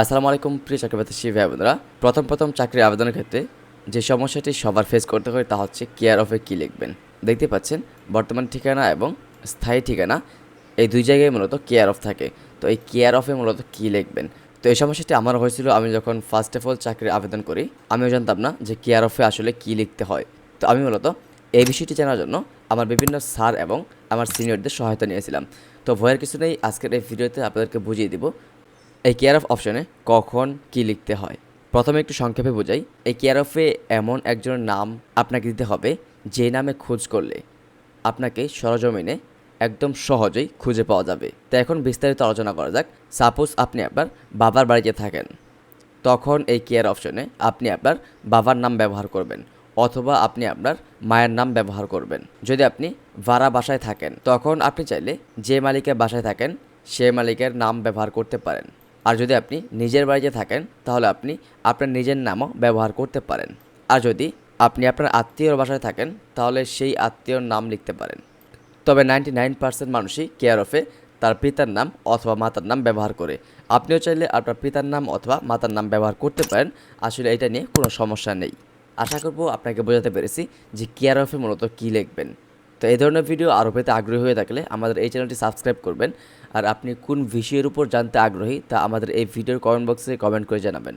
আসসালামু আলাইকুম প্রিয় চাকরি ভাই বোনেরা। প্রথম প্রথম চাকরির আবেদনের ক্ষেত্রে যে সমস্যাটি সবার ফেস করতে হয় তা হচ্ছে কেয়ার অফে কী লিখবেন। দেখতে পাচ্ছেন, বর্তমান ঠিকানা এবং স্থায়ী ঠিকানা এই দুই জায়গায় মূলত কেয়ার অফ থাকে। তো এই কেয়ার অফে মূলত কী লিখবেন? তো এই সমস্যাটি আমার হয়েছিল, আমি যখন ফার্স্ট অফ অল চাকরির আবেদন করি, আমিও জানতাম না যে কেয়ার অফে আসলে কী লিখতে হয়। তো আমি মূলত এই বিষয়টি জানার জন্য আমার বিভিন্ন স্যার এবং আমার সিনিয়রদের সহায়তা নিয়েছিলাম। তো ভয়ের কিছু নেই, আজকের এই ভিডিওতে আপনাদেরকে বুঝিয়ে দিব এই কেয়ার অফ অপশনে কখন কি লিখতে হয়? প্রথমে একটু সংক্ষেপে বোঝাই। এই কেয়ার অফে এমন একজনের নাম আপনাকে দিতে হবে যে নামে খোঁজ করলে আপনাকে সরজমিনে একদম সহজেই খুঁজে পাওয়া যাবে। তো এখন বিস্তারিত আলোচনা করা যাক। সাপোজ আপনি আপনার বাবার বাড়িতে থাকেন। তখন এই কেয়ার অপশনে আপনি আপনার বাবার নাম ব্যবহার করবেন অথবা আপনি আপনার মায়ের নাম ব্যবহার করবেন। যদি আপনি ভাড়া বাসায় থাকেন, তখন আপনি চাইলে যে মালিকের বাসায় থাকেন, সে মালিকের নাম ব্যবহার করতে পারেন। আর যদি আপনি নিজের বাড়িতে থাকেন, তাহলে আপনি আপনার নিজের নামও ব্যবহার করতে পারেন। আর যদি আপনি আপনার আত্মীয়র বাসায় থাকেন, তাহলে সেই আত্মীয়র নাম লিখতে পারেন। তবে নাইনটি নাইন পার্সেন্ট মানুষই কেয়ার অফে তার পিতার নাম অথবা মাতার নাম ব্যবহার করে। আপনিও চাইলে আপনার পিতার নাম অথবা মাতার নাম ব্যবহার করতে পারেন। আসলে এটা নিয়ে কোনো সমস্যা নেই। আশা করব আপনাকে বোঝাতে পেরেছি যে কেয়ার অফে মূলত কী লিখবেন। তো এই ধরনের ভিডিও আরও পেতে আগ্রহী হয়ে থাকলে আমাদের এই চ্যানেলটি সাবস্ক্রাইব করবেন। আর আপনি কোন বিষয়ের উপর জানতে আগ্রহী তা আমাদের এই ভিডিওর কমেন্ট বক্সে কমেন্ট করে জানাবেন।